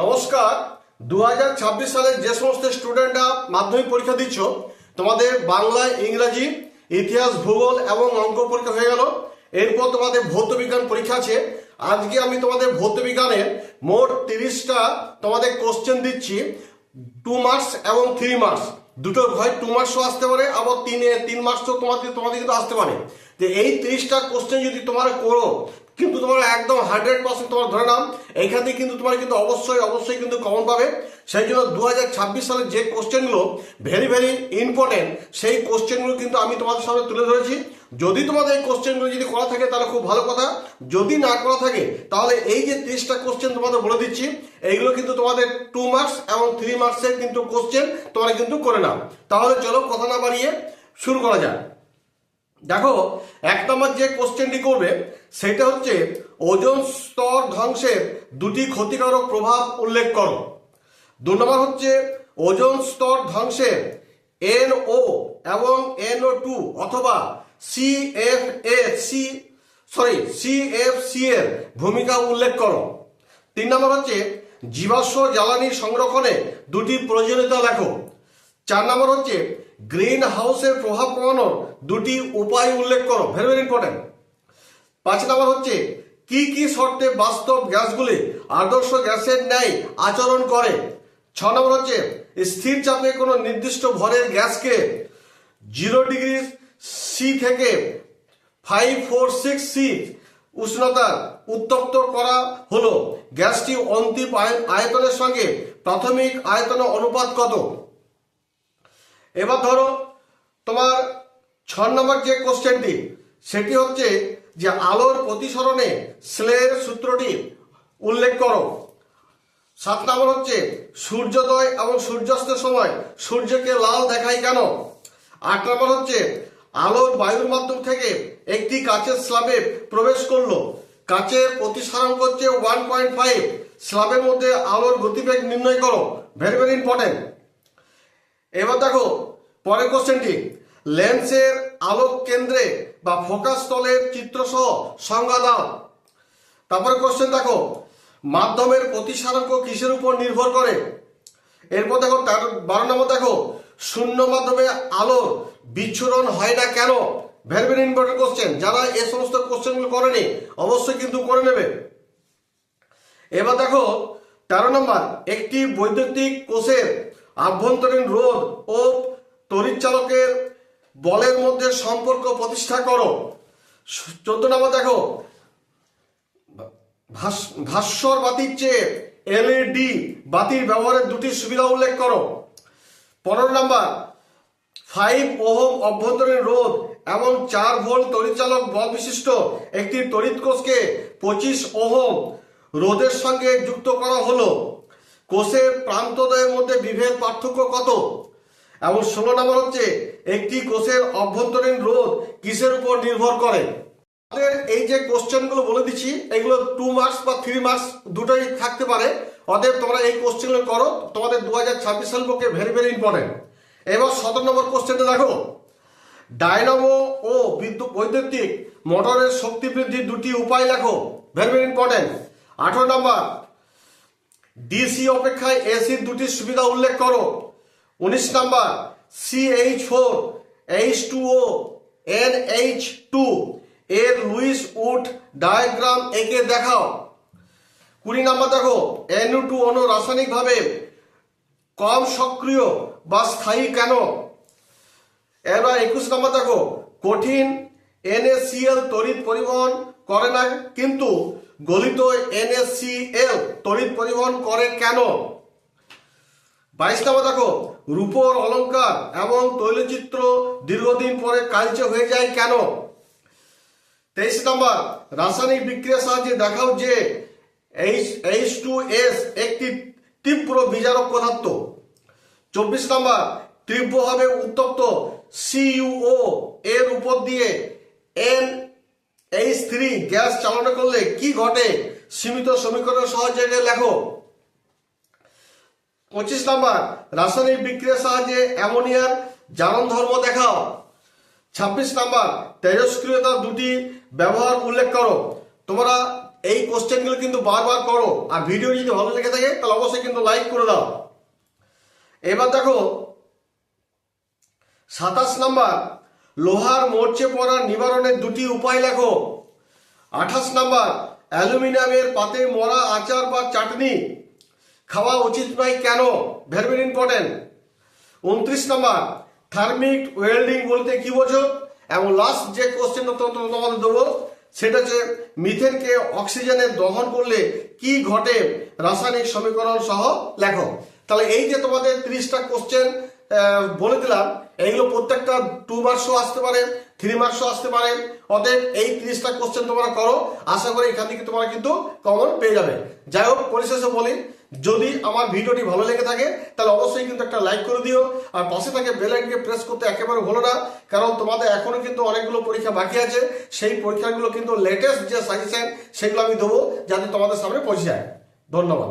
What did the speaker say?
নমস্কার। দু সালের যে সমস্ত স্টুডেন্টরা মাধ্যমিক পরীক্ষা দিচ্ছ, তোমাদের বাংলা, ইংরাজি, ইতিহাস, ভূগোল এবং অঙ্ক পরীক্ষা হয়ে গেল। এরপর তোমাদের ভৌত বিজ্ঞান পরীক্ষা আছে। আজকে আমি তোমাদের ভৌত বিজ্ঞানের মোট তিরিশটা তোমাদের কোশ্চেন দিচ্ছি। টু মার্কস এবং থ্রি মার্কস দুটো হয় টু মার্কসও আসতে পারে, আবার তিনে, তিন মার্কসও তোমাদের তোমাদের কিন্তু আসতে পারে। যে এই তিরিশটা কোশ্চেন যদি তোমরা করো কিন্তু তোমার একদম হান্ড্রেড পার্সেন্ট তোমার ধরে নাম এইখান থেকে কিন্তু তোমার কিন্তু অবশ্যই অবশ্যই কিন্তু কমন পাবে। সেই জন্য দু হাজার ছাব্বিশ সালের যে কোশ্চেনগুলো ভেরি ভেরি ইম্পর্টেন্ট সেই কোশ্চেনগুলো কিন্তু আমি তোমাদের সামনে তুলে ধরেছি। যদি তোমাদের এই কোশ্চেনগুলো যদি করা থাকে, তাহলে খুব ভালো কথা। যদি না করা থাকে, তাহলে এই যে তিরিশটা কোশ্চেন তোমাদের বলে দিচ্ছি, এইগুলো কিন্তু তোমাদের টু মার্কস এবং থ্রি মার্কসের কিন্তু কোশ্চেন তোমরা কিন্তু করে নাও। তাহলে চলো কথা না বাড়িয়ে শুরু করা যাক। দেখো, এক নম্বর যে কোশ্চেনটি করবে, সেটা হচ্ছে ওজন স্তর ধ্বংসের দুটি ক্ষতিকারক প্রভাব উল্লেখ করো। দু নম্বর হচ্ছে ওজন স্তর ধ্বংসের এন ও এবং এনও টু অথবা সি সরি সি এর ভূমিকা উল্লেখ করো। তিন নম্বর হচ্ছে জীবাশ্ম জ্বালানি সংরক্ষণে দুটি প্রয়োজনীয়তা লেখো। চার নম্বর হচ্ছে গ্রিন হাউসের প্রভাব কমানোর দুটি উপায় উল্লেখ করো। ভেরি ভেরি ইম্পর্টেন্ট পাঁচ নম্বর হচ্ছে, কি কি শর্তে বাস্তব গ্যাসগুলি আদর্শ গ্যাসের ন্যায় আচরণ করে? ছ নম্বর হচ্ছে, স্থির চাপে কোনো নির্দিষ্ট ভরের গ্যাসকে জিরো ডিগ্রি সি থেকে ফাইভ ফোর সিক্স সি উষ্ণতা উত্তপ্ত করা হলো। গ্যাসটি অন্তিম আয়- আয়তনের সঙ্গে প্রাথমিক আয়তনের অনুপাত কত? এবার ধরো, তোমার ছ নম্বর যে কোশ্চেনটি সেটি হচ্ছে যে আলোর প্রতিসরণে স্লের সূত্রটি উল্লেখ করো। সাত নম্বর হচ্ছে, সূর্যোদয় এবং সূর্যাস্তের সময় সূর্যকে লাল দেখায় কেন? আট নম্বর হচ্ছে, আলোর বায়ুর মাধ্যম থেকে একটি কাচের স্ল্যাবে প্রবেশ করল। কাচের প্রতিসারাঙ্ক করছে ওয়ান পয়েন্ট ফাইভ স্ল্যাবের মধ্যে আলোর গতিবেগ নির্ণয় করো। ভেরি ভেরি ইম্পর্টেন্ট এবার দেখো, পরের কোশ্চেনটি লেন্সের আলোক কেন্দ্রে বা ফোকাস তলের চিত্রসহ সংজ্ঞা দাও। তারপরে কোশ্চেন দেখো, মাধ্যমের প্রতিসারাঙ্ক কিসের উপর নির্ভর করে? এরপর দেখো, তেরো বারো নম্বর দেখো, শূন্য মাধ্যমে আলোর বিচ্ছুরণ হয় না কেন? ভেরি ভেরি ইম্পর্টেন্ট কোশ্চেন যারা এই সমস্ত কোশ্চেনগুলো করেনি, অবশ্যই কিন্তু করে নেবে। এবার দেখো, তেরো নম্বর, একটি বৈদ্যুতিক কোষের আভ্যন্তরীণ রোধ ও তড়িৎচালকের বলের মধ্যে সম্পর্ক প্রতিষ্ঠা করো। চোদ্দ নম্বর দেখো। ভাস- ভাস্বর বাতির চেয়ে এলইডি বাতির ব্যবহারের দুটি সুবিধা উল্লেখ করো। পনেরো নম্বর, ফাইভ ওহম অভ্যন্তরীণ রোধ এবং চার ভোল্ট তরিচালক বল বিশিষ্ট একটি তড়িৎ কোষকে পঁচিশ ওহম রোধের সঙ্গে যুক্ত করা হলো। কোষের প্রান্তদয়ের মধ্যে বিভেদ পার্থক্য কত? এবং ষোলো নম্বর হচ্ছে, একটি কোষের অভ্যন্তরীণ রোধ কিসের উপর নির্ভর করে? আমাদের এই যে কোশ্চেনগুলো বলে দিচ্ছি, এগুলো টু মার্কস বা থ্রি মার্কস দুটোই থাকতে পারে। অতএব তোমরা এই কোশ্চেনগুলো করো, তোমাদের দু হাজার ছাব্বিশ সাল পক্ষে ভেরি ভেরি ইম্পর্টেন্ট এবার সতেরো নম্বর কোশ্চেনটা দেখো। ডায়নামো ও বিদ্যুৎ বৈদ্যুতিক মোটরের শক্তি বৃদ্ধির দুটি উপায় লেখো। ভেরি ভেরি ইম্পর্টেন্ট আঠারো নম্বর ডিসি অপেক্ষায় এসির দুটি সুবিধা উল্লেখ করো। উনিশ number CH four H two O N H two এর লুইস উড ডায়াগ্রাম এঁকে দেখাও। কুড়ি নাম্বার দেখো এনউ টু অনু রাসায়নিকভাবে কম সক্রিয় বা স্থায়ী কেন? এবার একুশ নাম্বার দেখো, কঠিন এনএসিএল তড়িৎ পরিবহন করে না, কিন্তু গলিত এনএসসিএল তড়িৎ পরিবহন করে কেন? বাইশ নম্বর দেখো, রূপর অলঙ্কার এবং তৈলচিত্র দীর্ঘদিন পরে কালচে হয়ে যায় কেন? তেইশ নম্বর, রাসায়নিক বিক্রিয়ার সাহায্যে দেখাও যে এইচ এইচ টু এস একটি তীব্র বিজারক পদার্থ। চব্বিশ নম্বর, তীব্রভাবে উত্তপ্ত সিইউও এর উপর দিয়ে এন এইচ স্ত্রী গ্যাস চালনা করলে কি ঘটে? সীমিত সমীকরণ সহজে লেখো। পঁচিশ নাম্বার, রাসায়নিক বিক্রিয়ার সাহায্যে অ্যামোনিয়ার জারণ ধর্ম দেখাও। ছাব্বিশ নাম্বার তেজস্ক্রিয়তার দুটি ব্যবহার উল্লেখ করো। তোমরা এই কোশ্চেনগুলো কিন্তু বারবার করো। আর ভিডিও যদি ভালো লেগে থাকে, তাহলে অবশ্যই কিন্তু লাইক করে দাও। এবার দেখো, সাতাশ নাম্বার লোহার মরচে পড়ার নিবারণের দুটি উপায় লেখো। আঠাশ নাম্বার, অ্যালুমিনিয়ামের পাতে মরা আচার বা চাটনি। খাওয়া উচিত নয় কেন? ভেরি ইম্পর্টেন্ট উনত্রিশ নাম্বার থার্মিক ওয়েল্ডিং বলতে কি বোঝো? এবং লাস্ট যে কোশ্চেনটা তোমাদের দেবো, সেটা হচ্ছে মিথেনকে অক্সিজেনে দহন করলে কি ঘটে? রাসায়নিক সমীকরণ সহ লেখো। তাহলে এই যে তোমাদের ত্রিশটা কোশ্চেন বলে দিলাম এইগুলো প্রত্যেকটা টু মার্কসও আসতে পারে থ্রি মার্কসও আসতে পারে। অতএব এই ত্রিশটা কোশ্চেন তোমরা করো, আশা করি এখান থেকে তোমরা কিন্তু কমন পেয়ে যাবে। যাই হোক, পরিশেষে বলি, যদি আমার ভিডিওটি ভালো লেগে থাকে, তাহলে অবশ্যই কিন্তু একটা লাইক করে দিও, আর পাশে থাকে বেল প্রেস করতে একেবারে ভুলো না, কারণ তোমাদের এখনও কিন্তু অনেকগুলো পরীক্ষা বাকি আছে। সেই পরীক্ষাগুলো কিন্তু লেটেস্ট যে সাজেশন সেগুলো আমি দেবো, যাতে তোমাদের সামনে পৌঁছে যায়। ধন্যবাদ।